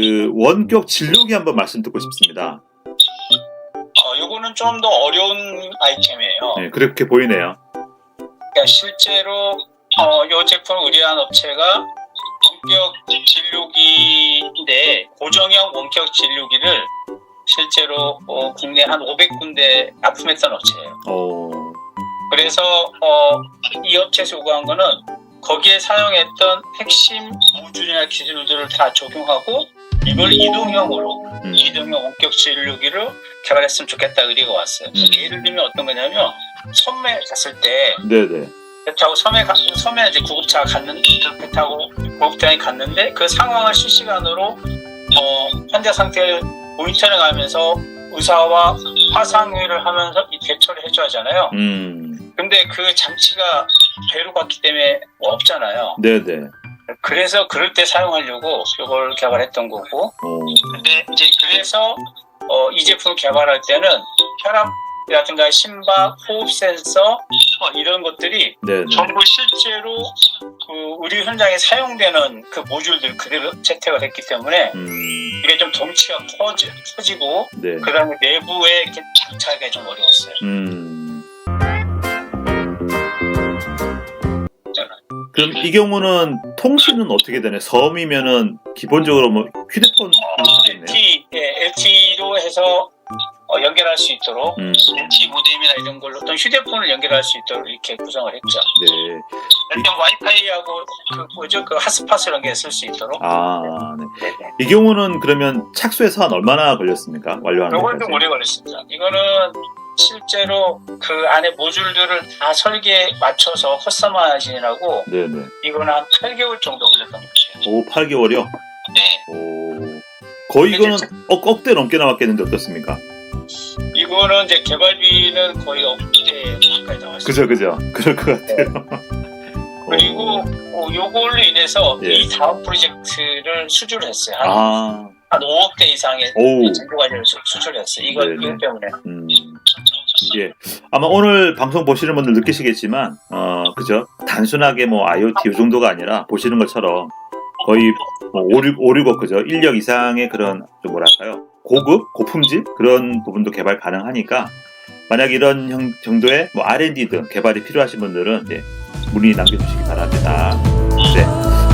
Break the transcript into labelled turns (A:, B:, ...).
A: 그 원격 진료기 한번 말씀 듣고 싶습니다.
B: 어, 요거는 좀 더 어려운 아이템이에요.
A: 네, 그렇게 보이네요.
B: 그러니까 실제로 어, 요 제품을 의뢰한 업체가 원격 진료기인데 고정형 원격 진료기를 실제로 어, 국내 한 500군데 납품했던 업체예요.
A: 어,
B: 그래서 어, 이 업체에서 요구한 거는 거기에 사용했던 핵심 모듈이나 기술들을 다 적용하고 이걸 이동형으로
A: 음,
B: 이동형 원격 진료기를 개발했으면 좋겠다 의뢰가 왔어요.
A: 음.
B: 예를 들면 어떤 거냐면 섬에 갔을 때
A: 네네.
B: 배 타고 섬에 가, 섬에 이제 구급차 갔는 배 타고 구급차에 갔는데 그 상황을 실시간으로 어, 환자 상태를 모니터링 하면서 의사와 화상회의를 하면서 이 대처를 해줘야 하잖아요.
A: 음,
B: 근데 그 장치가 배로 갔기 때문에 없잖아요.
A: 네네.
B: 그래서 그럴 때 사용하려고 이걸 개발했던 거고.
A: 어,
B: 근데 이제 그래서 어, 이 제품을 개발할 때는 혈압이라든가 심박, 호흡 센서 어, 이런 것들이
A: 네네.
B: 전부 실제로 그 의료 현장에 사용되는 그 모듈들 그대로 채택을 했기 때문에
A: 음,
B: 이게 좀 덩치가 커지, 커지고
A: 네.
B: 그다음에 내부에 이렇게 장착하기가 좀 어려웠어요.
A: 음. 그럼 이 경우는 통신은 어떻게 되나요? 섬이면은 기본적으로 뭐 휴대폰 되겠네요.
B: LT, 예, LT로 해서 어, 연결할 수 있도록
A: 음,
B: LT 모뎀이나 이런 걸로 또 휴대폰을 연결할 수 있도록 이렇게 구성을 했죠.
A: 네.
B: 일단 와이파이하고 그 뭐죠 그 핫스팟을 연결했을 수 있도록.
A: 아, 네.
B: 네 네.
A: 이 경우는 그러면 착수해서 한 얼마나 걸렸습니까? 완료하는
B: 요건 좀? 오래 걸렸습니다. 이거는 실제로 그 안에 모듈들을 다 설계에 맞춰서 커스터마이징이라고
A: 네네.
B: 이거는 한 8개월 정도 걸렸던 거죠.
A: 오, 8개월이요?
B: 네.
A: 오. 거의 이거는 억, 억대 넘게 나왔겠는데 어떻습니까?
B: 이거는 이제 개발비는 거의 억대 가까이 나왔어요.
A: 그죠, 그죠. 그럴 것 같아요.
B: 그리고 어, 요걸로 인해서
A: 예.
B: 이 다음 프로젝트를 수주를 했어요. 한,
A: 아,
B: 한 5억대 이상의
A: 오.
B: 정보 수- 수주를 했어요. 이거 때문에.
A: 음. 예. 아마 오늘 방송 보시는 분들 느끼시겠지만, 어, 그죠? 단순하게 뭐 IoT 이 정도가 아니라 보시는 것처럼 거의 뭐 5, 6, 5, 6억, 그죠? 1력 이상의 그런, 좀 뭐랄까요? 고급, 고품질? 그런 부분도 개발 가능하니까, 만약 이런 형- 정도의 뭐 R&D 등 개발이 필요하신 분들은, 예, 문의 남겨주시기 바랍니다. 네.